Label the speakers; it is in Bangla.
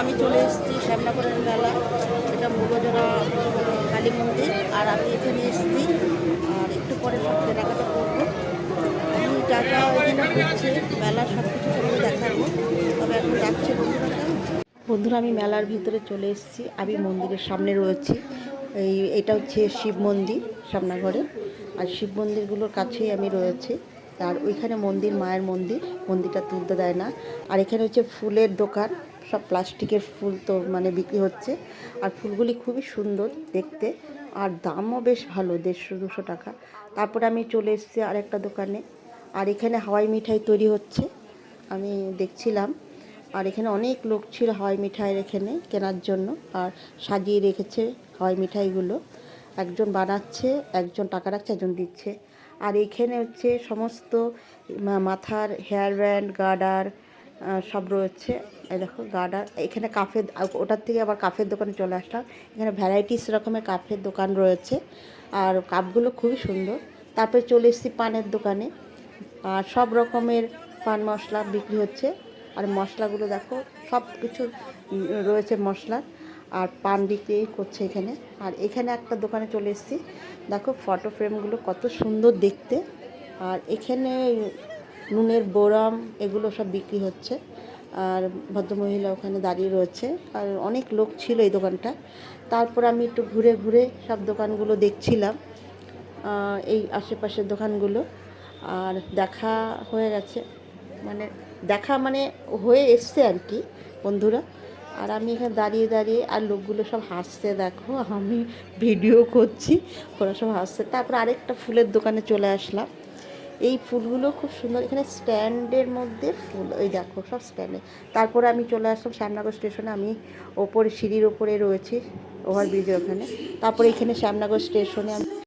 Speaker 1: আমি চলে এসেছি শ্যামনগরের মেলা। এটা মুগজোড়া, কালী মন্দির। আর আমি এখানে এসেছি। আর একটু পরে সব কেনাকাটা করব আমি যা যা এখানে ঘুরছে মেলা সব কিছু তোমাকে দেখাবো। তবে এখন যাচ্ছে বন্ধুরা। বন্ধুরা, আমি মেলার ভিতরে চলে এসেছি। আমি মন্দিরের সামনে রয়েছি। এই, এটা হচ্ছে শিব মন্দির সামনাঘরে আর শিব মন্দিরগুলোর কাছেই আমি রয়েছি। আর ওইখানে মন্দির, মায়ের মন্দির, মন্দিরটা তুলতে দেয় না। আর এখানে হচ্ছে ফুলের দোকান, সব প্লাস্টিকের ফুল তো মানে বিক্রি হচ্ছে। আর ফুলগুলি খুবই সুন্দর দেখতে, আর দামও বেশ ভালো, দেড়শো, দুশো টাকা। তারপরে আমি চলে এসেছি আরেকটা দোকানে। আর এখানে হাওয়াই মিঠাই তৈরি হচ্ছে, আমি দেখছিলাম। আর এখানে অনেক লোক ছিল হাওয়াই মিঠাই এখানে কেনার জন্য, আর সাজিয়ে রেখেছে হাওয়াই মিঠাইগুলো। একজন বানাচ্ছে, একজন টাকা রাখছে, একজন দিচ্ছে। আর এখানে হচ্ছে সমস্ত মাথার হেয়ার ব্যান্ড গার্ডার সব রয়েছে। দেখো গার্ডার এখানে কাফের ওটার থেকে আবার কাফের দোকানে চলে আসলাম। এখানে ভ্যারাইটিস রকমের কাফের দোকান রয়েছে। আর কাপগুলো খুবই সুন্দর। তারপরে চলে এসেছি পানের দোকানে। আর সব রকমের পান মশলা বিক্রি হচ্ছে। আর মশলাগুলো দেখো সব কিছু রয়েছে মশলা আর পান বিক্রি করছে এখানে। আর এখানে একটা দোকানে চলে এসেছি। দেখো ফটো ফ্রেমগুলো কত সুন্দর দেখতে। আর এখানে নুনের বোরাম এগুলো সব বিক্রি হচ্ছে। আর ভদ্রমহিলা ওখানে দাঁড়িয়ে রয়েছে। আর অনেক লোক ছিল এই দোকানটা। তারপর আমি একটু ঘুরে ঘুরে সব দোকানগুলো দেখছিলাম। এই আশেপাশের দোকানগুলো। আর দেখা হয়ে গেছে। মানে দেখা মানে হয়ে এসছে আর কি বন্ধুরা। আর আমি এখানে দাঁড়িয়ে দাঁড়িয়ে আর লোকগুলো সব হাসছে, দেখো আমি ভিডিও করছি, ওরা সব হাসছে। তারপর আরেকটা ফুলের দোকানে চলে আসলাম। এই ফুলগুলো খুব সুন্দর, এখানে স্ট্যান্ডের মধ্যে ফুল ওই দেখো সব স্ট্যান্ডে। তারপরে আমি চলে আসলাম শ্যামনগর স্টেশনে, আমি ওপরে সিঁড়ির ওপরে রয়েছি, ওভারব্রিজের ওখানে। তারপরে এখানে শ্যামনগর স্টেশনে আমি